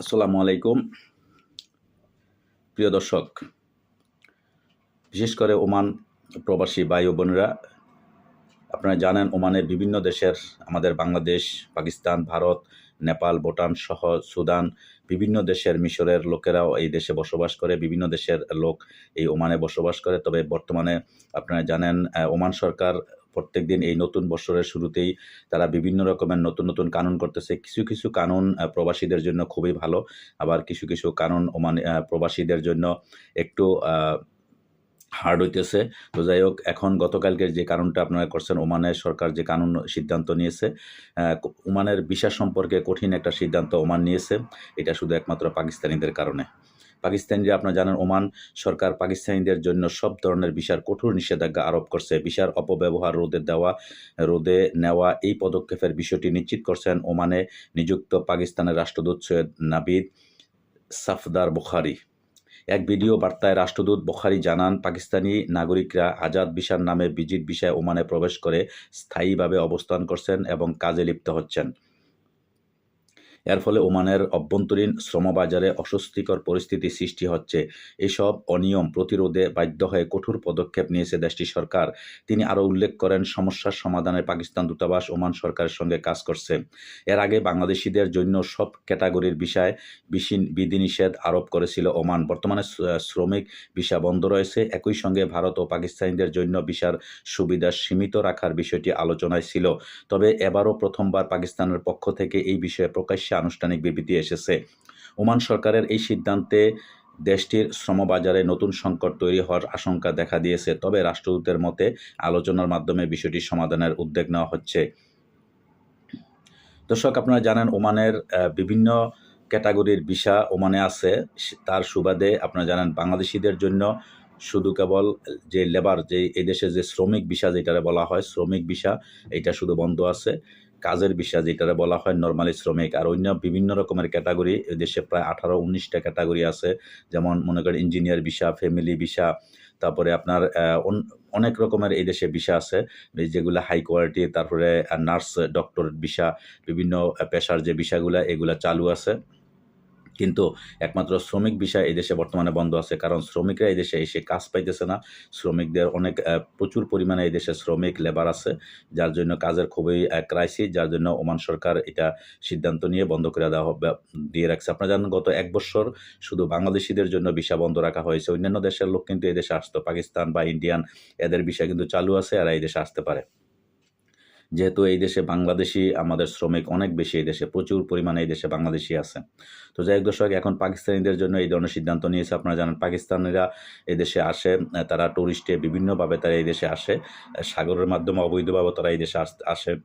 আসসালামু আলাইকুম। প্রিয় দর্শক, বিশেষ করে ওমান প্রবাসী ভাই ও বোনেরা, আপনারা জানেন ওমানের বিভিন্ন দেশের, আমাদের বাংলাদেশ, পাকিস্তান, ভারত, নেপাল, ভুটান সহ সুদান বিভিন্ন দেশের মিশরের লোকেরাও এই দেশে বসবাস করে, বিভিন্ন দেশের লোক এই ওমানে বসবাস করে। তবে বর্তমানে আপনারা জানেন ওমান সরকার প্রত্যেকদিন এই নতুন বছরের শুরুতেই তারা বিভিন্ন রকমের নতুন নতুন কানুন করতেছে। কিছু কিছু কানুন প্রবাসীদের জন্য খুবই ভালো। আবার কিছু কিছু কানুন ওমান প্রবাসীদের জন্য একটু হার্ড হইতেছে। তো যাই হোক, এখন গতকালকের যে কারণটা আপনারা করছেন, ওমানের সরকার যে কানুন সিদ্ধান্ত নিয়েছে ওমানের ভিসা সম্পর্কে কঠিন একটা সিদ্ধান্ত ওমান নিয়েছে। এটা শুধু একমাত্র পাকিস্তানিদের কারণে। পাকিস্তানিরা আপনারা জানেন, ওমান সরকার পাকিস্তানিদের জন্য সব ধরনের ভিসার কঠোর নিষেধাজ্ঞা আরোপ করছে। ভিসার অপব্যবহার, রোদে দেওয়া, রোদে নেওয়া এই পদক্ষেপের বিষয়টি নিশ্চিত করছেন ওমানে নিযুক্ত পাকিস্তানের রাষ্ট্রদূত সৈয়দ নাবিদ সাফদার বুখারি। এক ভিডিও বার্তায় রাষ্ট্রদূত বুখারি জানান, পাকিস্তানি নাগরিকরা আজাদ ভিসার নামে ভিজিট ভিসায় ওমানে প্রবেশ করে স্থায়ীভাবে অবস্থান করছেন এবং কাজে লিপ্ত হচ্ছেন। এর ফলে ওমানের অভ্যন্তরীণ শ্রমবাজারে অস্বস্তিকর পরিস্থিতি সৃষ্টি হচ্ছে। এসব অনিয়ম প্রতিরোধে বাধ্য হয়ে কঠোর পদক্ষেপ নিয়েছে দেশটির সরকার। তিনি আরও উল্লেখ করেন, সমস্যার সমাধানে পাকিস্তান দূতাবাস ওমান সরকারের সঙ্গে কাজ করছে। এর আগে বাংলাদেশিদের জন্য সব ক্যাটাগরির বিষয়ে বিধিনিষেধ আরোপ করেছিল ওমান। বর্তমানে শ্রমিক ভিসা বন্ধ রয়েছে। একই সঙ্গে ভারত ও পাকিস্তানিদের জন্য ভিসার সুবিধা সীমিত রাখার বিষয়টি আলোচনায় ছিল। তবে এবারও প্রথমবার পাকিস্তানের পক্ষ থেকে এই বিষয়ে প্রকাশ্যে আনুষ্ঠানিক বিবৃতি এসেছে। ওমান সরকারের এই সিদ্ধান্তে দেশটির শ্রমবাজারে নতুন সংকট তৈরি হওয়ার আশঙ্কা দেখা দিয়েছে। তবে রাষ্ট্রদূতের মতে, আলোচনার মাধ্যমে বিষয়টি সমাধানের উদ্যোগ নেওয়া হচ্ছে। দর্শক, আপনারা জানেন, ওমানের বিভিন্ন ক্যাটাগরির ভিসা ওমানে আছে। তার সুবাদে আপনারা জানেন, বাংলাদেশিদের জন্য শুধু কেবল যে লেবার, যে এদেশে যে শ্রমিক ভিসা যেটারে বলা হয়, শ্রমিক ভিসা এটা শুধু বন্ধ আছে। কাজের বিষয় যেটা বলা হয় নর্মালি শ্রমিক, আর অন্য বিভিন্ন রকমের ক্যাটাগরি দেশে প্রায় আঠারো, উনিশটা ক্যাটাগরি আছে। যেমন মনে করেন ইঞ্জিনিয়ার ভিসা ফ্যামিলি ভিসা তারপরে আপনার অন- অনেক রকমের এই দেশে ভিসা আছে। যেগুলো হাই কোয়ালিটি তারপরে নার্স ডক্টর ভিসা বিভিন্ন পেশার যে ভিসাগুলো এগুলো চালু আছে। কিন্তু একমাত্র শ্রমিক বিষয় এই দেশে বর্তমানে বন্ধ আছে। কারণ শ্রমিকরা এই দেশে এসে কাজ পাইতেছে না। শ্রমিকদের অনেক প্রচুর পরিমাণে এই দেশে শ্রমিক লেবার আছে, যার জন্য কাজের খুবই ক্রাইসিস যার জন্য ওমান সরকার এটা সিদ্ধান্ত নিয়ে বন্ধ করে দেওয়া দিয়ে রাখছে। আপনারা জানেন, গত এক বছর শুধু বাংলাদেশিদের জন্য ভিসা বন্ধ রাখা হয়েছে। অন্যান্য দেশের লোক কিন্তু এই দেশে আসতো। পাকিস্তান বা ইন্ডিয়ান, এদের ভিসা কিন্তু চালু আছে আর এই দেশে আসতে পারে। যেহেতু এই দেশে বাংলাদেশি আমাদের শ্রমিক অনেক বেশি, এই দেশে প্রচুর পরিমাণে এই দেশে বাংলাদেশি আছে। তো যাই হোক দর্শক, এখন পাকিস্তানিদের জন্য এই ধরনের সিদ্ধান্ত নিয়েছে। আপনারা জানেন, পাকিস্তানিরা এই দেশে আসে, তারা টুরিস্টে বিভিন্নভাবে তারা এই দেশে আসে। সাগরের মাধ্যমে অবৈধভাবে তারা এই দেশে আস- আসে।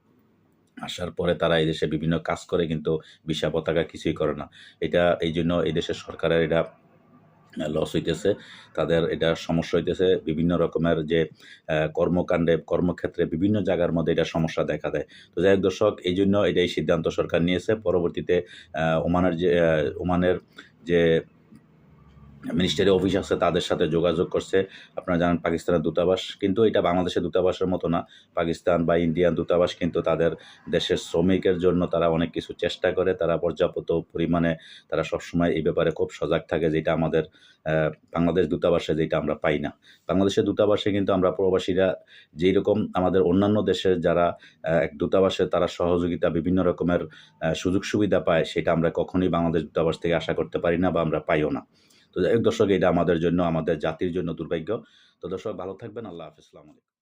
আসার পরে তারা এই দেশে বিভিন্ন কাজ করে, কিন্তু ভিসা পতাকা কিছুই করে না। এটা এই জন্য এই দেশের সরকারের এটা লস হইতেছে, তাদের এটা সমস্যা হইতেছে। বিভিন্ন রকমের যে কর্মকাণ্ডে, কর্মক্ষেত্রে বিভিন্ন জায়গার মধ্যে এটা সমস্যা দেখা দেয়। তো যাই হোক দর্শক এই জন্য এটাই সিদ্ধান্ত সরকার নিয়েছে। পরবর্তীতে ওমানের যে ওমানের যে মিনিস্টারি অফিস আছে, তাদের সাথে যোগাযোগ করছে। আপনারা জানেন পাকিস্তানের দূতাবাস, কিন্তু এটা বাংলাদেশের দূতাবাসের মতো না। পাকিস্তান বা ইন্ডিয়ান দূতাবাস কিন্তু তাদের দেশের শ্রমিকের জন্য তারা অনেক কিছু চেষ্টা করে, তারা পর্যাপ্ত পরিমাণে তারা সবসময় এই ব্যাপারে খুব সজাগ থাকে, যেটা আমাদের বাংলাদেশ দূতাবাসে যেটা আমরা পাই না। বাংলাদেশের দূতাবাসে কিন্তু আমরা প্রবাসীরা যেই রকম আমাদের অন্যান্য দেশের যারা এক দূতাবাসে তারা সহযোগিতা বিভিন্ন রকমের সুযোগ সুবিধা পায়, সেটা আমরা কখনোই বাংলাদেশ দূতাবাস থেকে আশা করতে পারি না বা আমরা পাইও না। তো দর্শক, এটা আমাদের জন্য, আমাদের জাতির জন্য দুর্ভাগ্য। তো দর্শক, ভালো থাকবেন, আল্লাহ হাফিজ আলাইকুম।